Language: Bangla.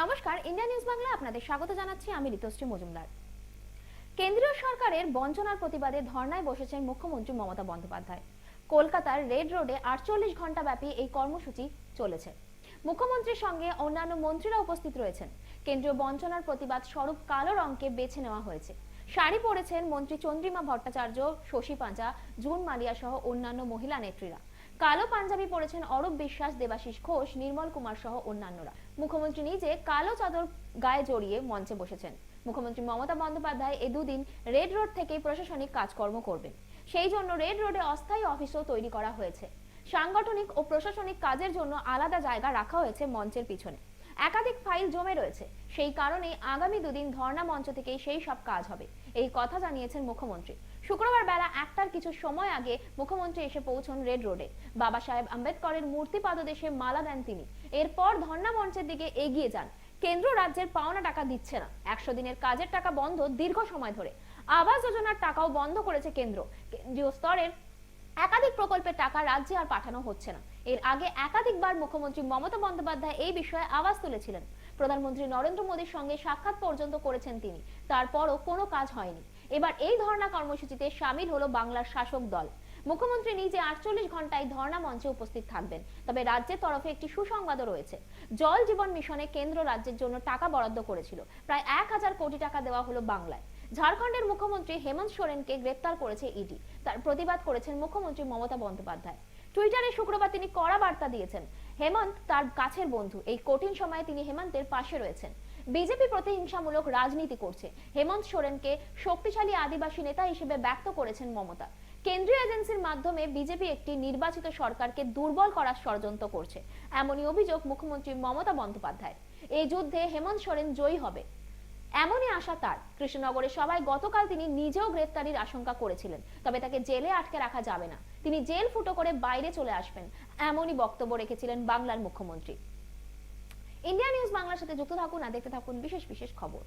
নমস্কার, ইন্ডিয়া নিউজ বাংলা আপনাদের স্বাগত জানাচ্ছি আমি ঋতুশ্রী মজুমদার। কেন্দ্রীয় সরকারের বঞ্চনার প্রতিবাদে ধর্নায় বসেছেন মুখ্যমন্ত্রী মমতা বন্দ্যোপাধ্যায়। কলকাতার রেড রোডে আটচল্লিশ ঘণ্টা ব্যাপী এই কর্মসূচি চলেছে। মুখ্যমন্ত্রীর সঙ্গে অন্যান্য মন্ত্রীরা উপস্থিত রয়েছেন। কেন্দ্রীয় বঞ্চনার প্রতিবাদ স্বরূপ কালো রঙকে বেছে নেওয়া হয়েছে। শাড়ি পরেছেন মন্ত্রী চন্দ্রিমা ভট্টাচার্য, শশী পাঁজা জুন মালিয়া সহ অন্যান্য মহিলা নেত্রীরা। কালো পাঞ্জাবি পরেছেন অরূপ বিশ্বাস, দেবাশিস ঘোষ, নির্মল কুমার সহ অন্যান্যরা। মুখ্যমন্ত্রী নিজে কালো চাদর গায়ে জড়িয়ে মঞ্চে বসেছেন। মুখ্যমন্ত্রী মমতা বন্দ্যোপাধ্যায় এ দুদিন রেড রোড থেকে প্রশাসনিক কাজকর্ম করবেন। সেই জন্য রেড রোডে অস্থায়ী অফিসও তৈরি করা হয়েছে। সাংগঠনিক ও প্রশাসনিক কাজের জন্য আলাদা জায়গা রাখা হয়েছে মঞ্চের পিছনে। একাধিক ফাইল জমে রয়েছে। সেই কারণেই আগামী দুদিন ধর্ণা মঞ্চ থেকেই সেই সব কাজ হবে। এই কথা জানিয়েছেন মুখ্যমন্ত্রী। শুক্রবার বেলা একটার কিছু সময় আগে মুখ্যমন্ত্রী এসে পৌঁছন রেড রোডে বাবা সাহেব আম্বেদকরের মূর্তি পাদদেশে মালা দেন তিনি। এরপর ধর্ণা মঞ্চের দিকে এগিয়ে যান। কেন্দ্র রাজ্যের পাওনা টাকা দিচ্ছে না। একশো দিনের কাজের টাকা বন্ধ দীর্ঘ সময় ধরে। আবাস যোজনার টাকাও বন্ধ করেছে কেন্দ্র। কেন্দ্রীয় স্তরের একাধিক প্রকল্পের টাকা রাজ্যে আর পাঠানো হচ্ছে না। এর আগে একাধিকবার মুখ্যমন্ত্রী মমতা বন্দ্যোপাধ্যায় এই বিষয়ে আওয়াজ তুলেছিলেন। প্রধানমন্ত্রী নরেন্দ্র মোদীর সঙ্গে সাক্ষাৎ পর্যন্ত করেছেন তিনি। তারপরও কোনো কাজ হয়নি। এবার এই ধর্ণা কর্মসূচিতে সামিল হলো বাংলার শাসক দল। মুখ্যমন্ত্রী নিজে আটচল্লিশ ঘন্টায় ধর্ণা মঞ্চে উপস্থিত থাকবেন। তবে রাজ্যের তরফে একটি সুসংবাদও রয়েছে। জল জীবন মিশনে কেন্দ্র রাজ্যের জন্য টাকা বরাদ্দ করেছিল। প্রায় এক হাজার কোটি টাকা দেওয়া হলো বাংলায়। ঝাড়খণ্ডের মুখ্যমন্ত্রী হেমন্ত সোরেনকে গ্রেপ্তার করেছে ইডি। তার প্রতিবাদ করেছেন মুখ্যমন্ত্রী মমতা বন্দ্যোপাধ্যায়। টুইটারে শুক্রবার তিনি কড়া বার্তা দিয়েছেন। হেমন্ত তার কাছের বন্ধু। এই কঠিন সময়ে তিনি হেমন্তের পাশে রয়েছেন। বিজেপি প্রতিহিংসামূলক রাজনীতি করছে। হেমন্ত সোরেনকে শক্তিশালী আদিবাসী নেতা হিসেবে ব্যক্ত করেছেন মমতা। কেন্দ্রীয় এজেন্সির মাধ্যমে বিজেপি একটি নির্বাচিত সরকারকে দুর্বল করার ষড়যন্ত্র করছে। এমনই অভিযোগ মুখ্যমন্ত্রী মমতা বন্দ্যোপাধ্যায় এই যুদ্ধে হেমন্ত সোরেন জয়ী হবে। এমনই আশা তার। কৃষ্ণনগরে সবাই গতকাল তিনি নিজেও গ্রেফতারির আশঙ্কা করেছিলেন, তবে তাকে জেলে আটকে রাখা যাবে না। তিনি জেল ফুটো করে বাইরে চলে আসবেন, এমনই বক্তব্য রেখেছিলেন বাংলার মুখ্যমন্ত্রী। ইন্ডিয়া নিউজ বাংলার সাথে যুক্ত থাকুন আর দেখতে থাকুন বিশেষ বিশেষ খবর।